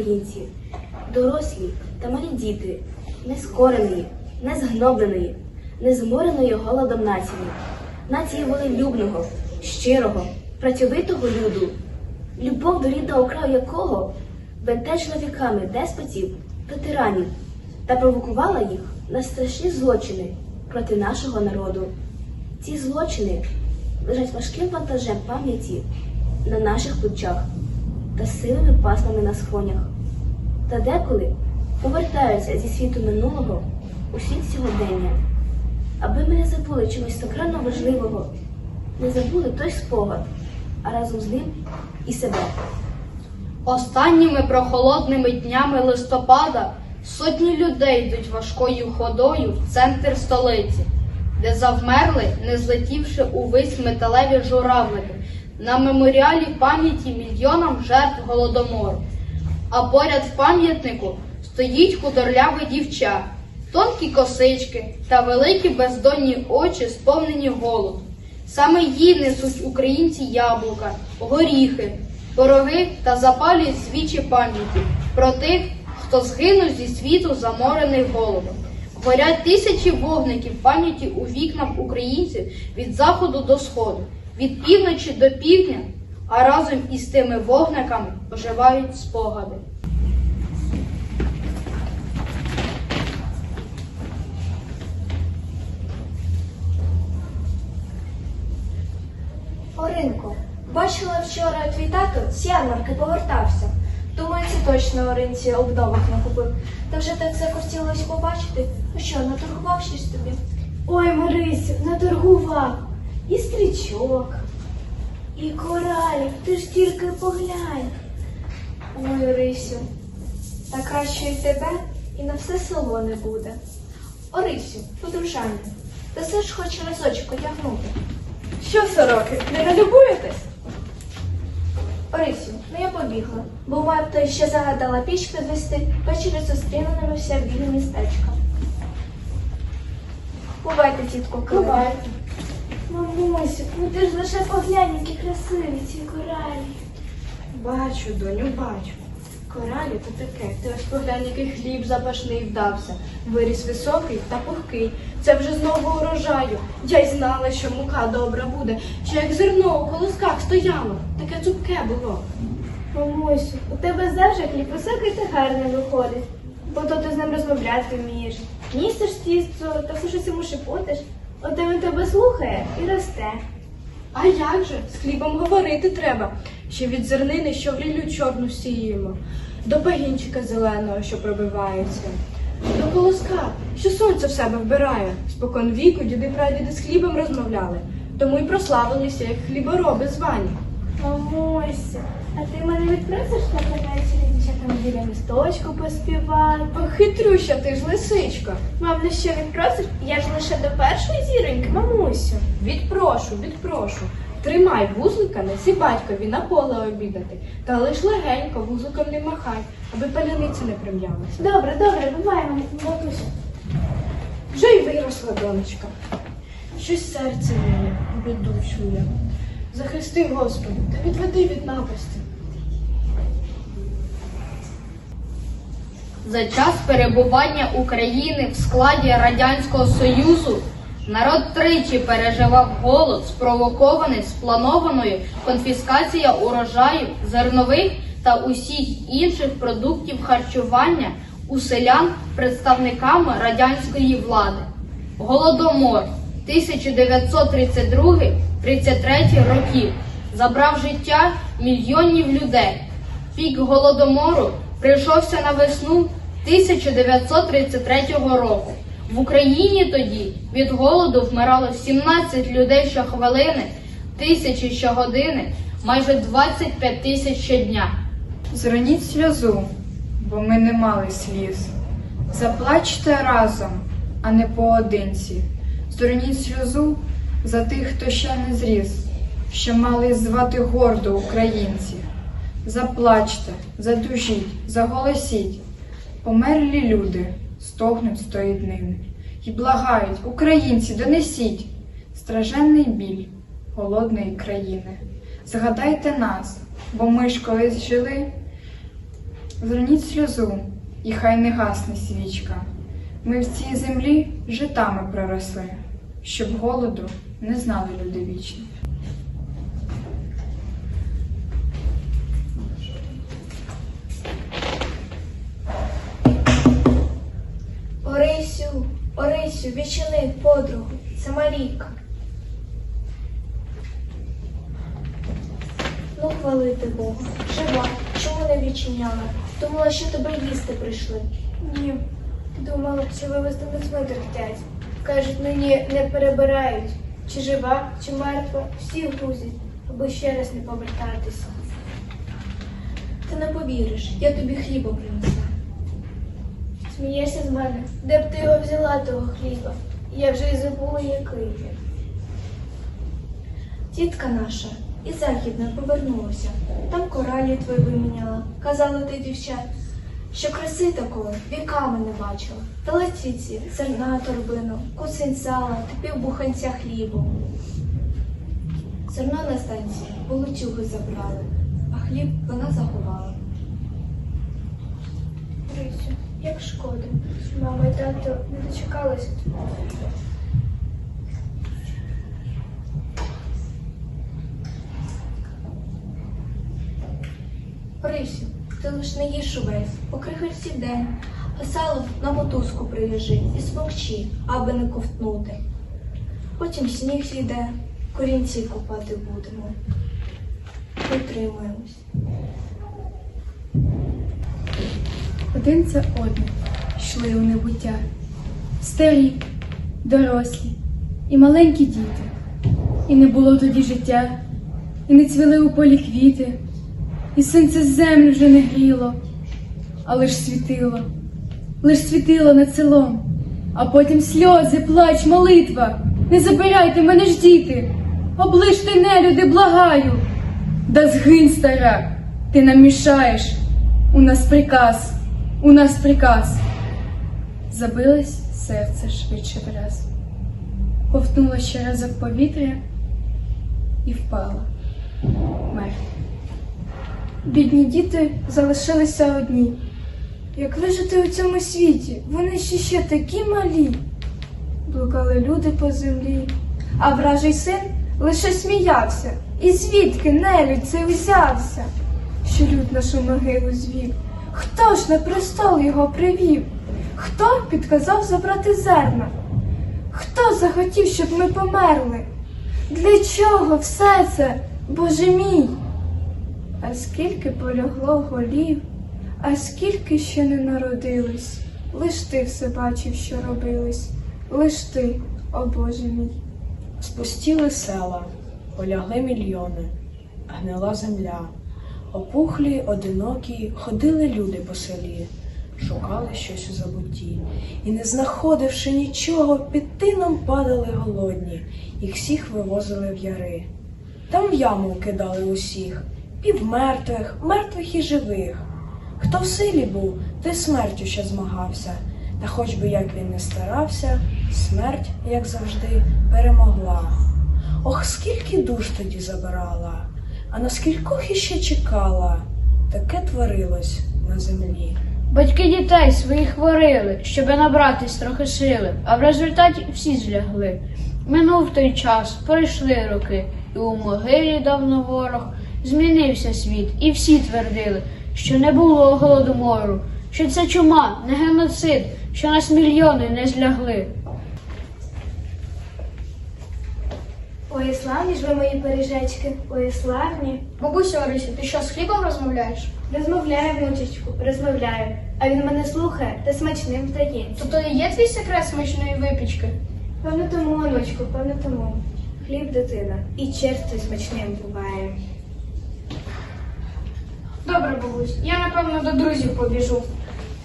українці, дорослі та малі діти, нескореної, незгнобленої, незмореної голодом нації, нації волелюбного, щирого, працьовитого люду, любов до рідного краю якого бентежила віками деспотів та тиранів та провокувала їх на страшні злочини проти нашого народу. Ці злочини лежать важким вантажем пам'яті на наших плечах та сивими пасмами на схронях, та деколи повертаються зі світу минулого у світ сьогодення, аби ми не забули чогось сакрально важливого, не забули той спогад, а разом з ним і себе. Останніми прохолодними днями листопада сотні людей йдуть важкою ходою в центр столиці, де завмерли, не злетівши увесь металеві журавлики на меморіалі пам'яті мільйонам жертв голодомору. А поряд в пам'ятнику стоїть худорляве дівча, тонкі косички та великі бездонні очі, сповнені голоду. Саме їй несуть українці яблука, горіхи, пороги та запалюють свічі пам'яті про тих, хто згинув зі світу заморений голодом. Горять тисячі вогників пам'яті у вікнах українців від заходу до сходу, від півночі до півдня, а разом із тими вогниками оживають спогади. Оринко, бачила вчора твій тато з ярмарки повертався. Думаю, це точно Оринці обновок накупив. Та вже так захотілося побачити. Ну що, наторгував щось тобі? Ой, Марисю, наторгував. І стрічок, і коралів, ти ж тільки поглянь. Ой, Орисю, та краще і тебе, і на все село не буде. Орисю, подружання, та все ж хоче разочок одягнути. Що, сороки, не налюбуєтесь? Орисю, ну я побігла, бо мати ще загадала піч підвести, ввечері зустрінемося в біле містечко. Бувайте, тітко, Бувайте. Мамусю, ну ти ж лише поглянь, які красиві ці коралі. Бачу, доню, бачу. Коралі то таке. Ти ось поглянь, який хліб запашний вдався. Виріс високий та пухкий. Це вже знову урожаю. Я й знала, що мука добра буде, що як зерно у колосках стояло, таке цупке було. Мамусю, у тебе завжди хліб високий та гарний виходить. Бо то ти з ним розмовляти вмієш. Містиш тісто та все щось йому шепотиш. От він тебе слухає і росте. А як же? З хлібом говорити треба. Ще від зернини, що в лілю чорну сіємо, до пагінчика зеленого, що пробивається, до колоска, що сонце в себе вбирає. Спокон віку діди прадіди з хлібом розмовляли, тому й прославилися, як хлібороби звані. Мамуся, а ти мене відпросиш на вечері, ще там біля місточку поспівати? Ох, хитрюща ти ж лисичка. Мам, ну що відпросиш? Я ж лише до першої зіроньки, мамусю. Відпрошу, відпрошу. Тримай вузлика, неси батькові на поле обідати, та лиш легенько вузликом не махай, аби паляниця не прим'ялася. Добре, добре, бувай, мам, бабусю. Вже й виросла донечка. Щось серце моє біду чує. Захисти, Господи, та відведи від напасті. За час перебування України в складі Радянського Союзу народ тричі переживав голод, спровокований спланованою конфіскація урожаю, зернових та усіх інших продуктів харчування у селян представниками радянської влади. Голодомор 1932-33 років забрав життя мільйонів людей. Пік голодомору прийшовся на весну 1933 року. В Україні тоді від голоду вмирало 17 людей щохвилини, тисячі щогодини, майже 25 тисяч щодня. Зроніть сльозу, бо ми не мали сліз. Заплачте разом, а не поодинці. Зроніть сльозу за тих, хто ще не зріс, що мали звати гордо українці. Заплачте, задужіть, заголосіть. Померлі люди стогнуть тої днини і благають, українці, донесіть страженний біль голодної країни. Згадайте нас, бо ми ж колись жили Зроніть сльозу, і хай не гасне свічка. Ми в цій землі житами проросли, щоб голоду не знали люди вічні. Орисю, Орисю, відчини подругу, це Марійка. Ну, хвалити Бога. Жива, чому не відчиняла? Думала, що тебе їсти прийшли. Ні. Думала, що вивезти на цвинтар хотять. Кажуть, нині не перебирають. Чи жива, чи мертва, всі грузять, аби ще раз не повертатися. Ти не повіриш, я тобі хліба принесла. Смієшся з мене? Де б ти його взяла того хліба? Я вже й забула, який він. Тітка наша із західної повернулася. Там коралі твої виміняла. Казала ти дівчат, що краси такої віками не бачила. Дала ціці, зерна торбину, кусень сала та півбуханця хлібу. Зерно на станції волочуги забрали, а хліб вона заховала. Рисю, як шкода, що мама і тато не дочекалися тебе. Рисю, ти лиш не їж увесь, покрихельці день, а сало на мотузку прив'яжи і смокчи, аби не ковтнути. Потім сніг зійде, корінці копати будемо. Витримуємось. Один за одним йшли у небуття. Старі, дорослі і маленькі діти. І не було тоді життя, і не цвіли у полі квіти, і сонце землю вже не гріло, а лиш світило, лиш світило над селом, а потім сльози, плач, молитва. Не забирайте мене ж діти, оближте нелюди, благаю. Да згинь, стара, ти нам мішаєш. У нас приказ, у нас приказ. Забилось серце швидше враз. Ковтнуло ще разок повітря і впало. Мертва. Бідні діти залишилися одні. Як вижити у цьому світі? Вони ще ще такі малі. Блукали люди по землі, а вражий син лише сміявся. І звідки нелюдь цей взявся, що люд нашу могилу звів? Хто ж на престол його привів? Хто підказав забрати зерна? Хто захотів, щоб ми померли? Для чого все це, Боже мій? А скільки полягло голів, а скільки ще не народились, лиш ти все бачив, що робились, лиш ти, о Боже мій. Спустіли села, полягли мільйони, гнила земля, опухлі, одинокі, ходили люди по селі, шукали щось у забутті, і, не знаходивши нічого, під тином падали голодні, їх всіх вивозили в яри. Там в яму кидали усіх, півмертвих, мертвих і живих. Хто в силі був, той смертю ще змагався, та хоч би як він не старався, смерть, як завжди, перемогла. Ох, скільки душ тоді забирала, а на скількох іще чекала, таке творилось на землі. Батьки дітей своїх хворили, щоби набратись трохи сили, а в результаті всі злягли. Минув той час, пройшли роки, і у могилі давно ворог змінився світ, і всі твердили, що не було голодомору, що це чума, не геноцид, що нас мільйони не злягли. Ой, славні ж ви мої пиріжечки, ой, славні. Бабуся Орися, ти що з хлібом розмовляєш? Розмовляю, внучечку, розмовляю. А він мене слухає та смачним здається. Тобто не є твій секрет смачної випічки? Певно тому, онучку, певно тому. Хліб дитина. І черствий смачним буває. Добре, бабусь, я напевно до друзів побіжу.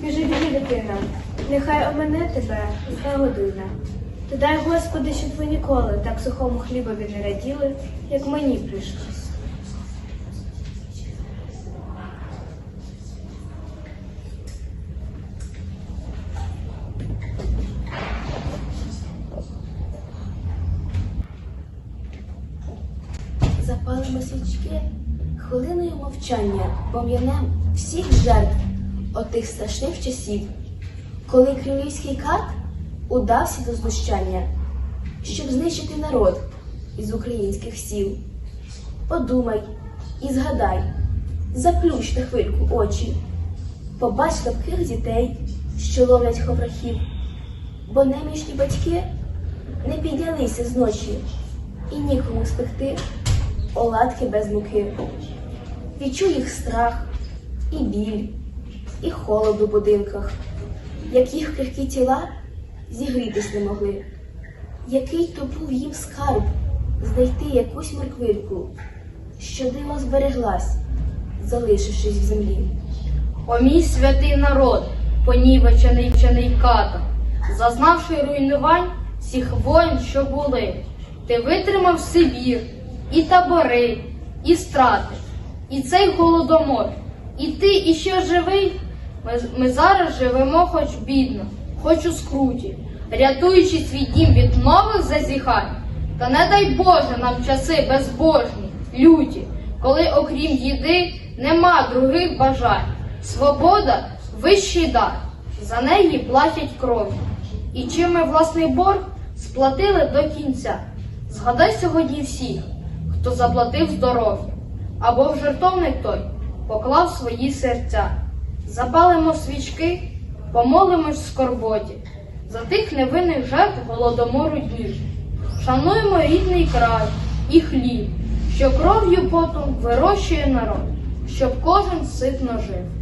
Біжи, біжи, дитина. Нехай омене тебе зла година. Ти дай, Господи, щоб ви ніколи так сухому хлібові не раділи, як мені прийшлось. Мовчання, пом'янем всіх жертв, отих страшних часів, коли кремлівський карт удався до знущання, щоб знищити народ із українських сіл. Подумай і згадай, заплющ на хвильку очі, побач слабких дітей, що ловлять ховрахів, бо немічні батьки не піднялися з ночі і нікому спекти оладки без муки. Відчуй їх страх, і біль, і холод у будинках, як їх крихкі тіла зігрітись не могли. Який то був їм скарб знайти якусь морквинку, що диво збереглась, залишившись в землі. О мій святий народ, понівечений вчений катом, зазнавши руйнувань всіх воїн, що були, ти витримав Сибір, і табори, і страти, і цей голодомор. І ти іще живий. Ми, ми зараз живемо хоч бідно, хоч у скруті, рятуючи свій дім від нових зазіхань. Та не дай Боже нам часи безбожні, люті, коли окрім їди нема других бажань. Свобода вищий дар, за неї платять кров'ю. І чим ми власний борг сплатили до кінця. Згадай сьогодні всіх, хто заплатив здоров'я, або в жертовник той поклав свої серця. Запалимо свічки, помолимось в скорботі за тих невинних жертв голодомору діж. Шануємо рідний край і хліб, що кров'ю потом вирощує народ, щоб кожен ситно жив.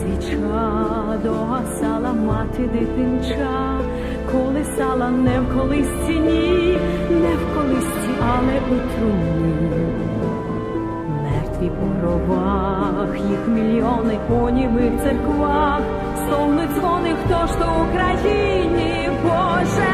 Свіча догасала мати дитинча, колисала не в колисці, ні, не в колисці, але у труні. Мертві по гробах, їх мільйони по німих церквах, стогнуть дзвони, хто ж то Україні, Боже,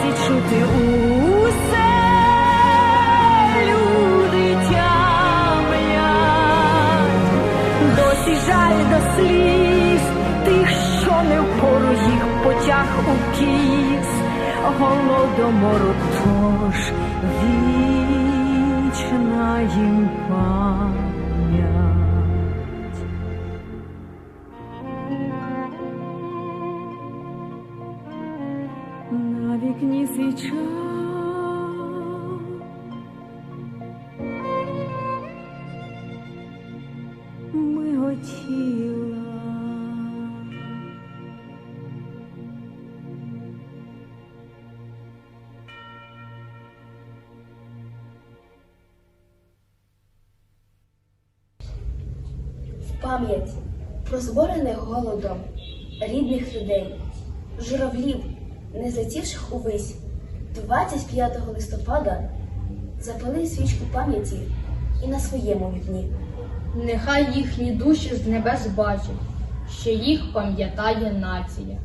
досі чути усе. Люди тямлять, досі жаль до сліз тих, що не впору їх потяг у кіс, голодомору тож вічна їм пам'ять. Вікні свіча. Миготіла. в пам'ять про зборених голодом рідних людей, журавлів, не злетівших увесь 25 листопада Запали свічку пам'яті і на своєму вікні. Нехай їхні душі з небес бачать, що їх пам'ятає нація.